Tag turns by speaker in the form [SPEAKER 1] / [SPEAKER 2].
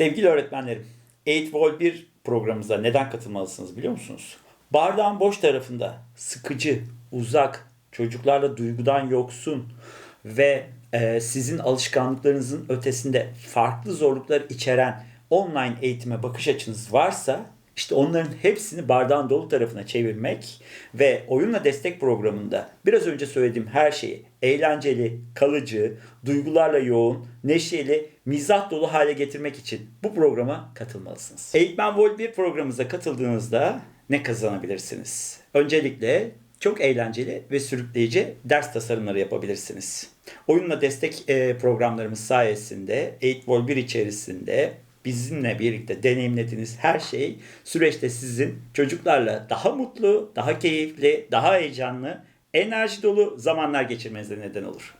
[SPEAKER 1] Sevgili öğretmenlerim, 8 Vol 1 programımıza neden katılmalısınız biliyor musunuz? Bardağın boş tarafında sıkıcı, uzak, çocuklarla duygudan yoksun ve e, sizin alışkanlıklarınızın ötesinde farklı zorluklar içeren online eğitime bakış açınız varsa işte onların hepsini bardağın dolu tarafına çevirmek ve oyunla destek programında biraz önce söylediğim her şeyi eğlenceli, kalıcı, duygularla yoğun, neşeli, mizah dolu hale getirmek için bu programa katılmalısınız. Eğitmen Vol 1 programımıza katıldığınızda ne kazanabilirsiniz? Öncelikle çok eğlenceli ve sürükleyici ders tasarımları yapabilirsiniz. Oyunla destek programlarımız sayesinde 8 Vol 1 içerisinde bizimle birlikte deneyimlediğiniz her şey süreçte sizin çocuklarla daha mutlu, daha keyifli, daha heyecanlı, enerji dolu zamanlar geçirmenize neden olur.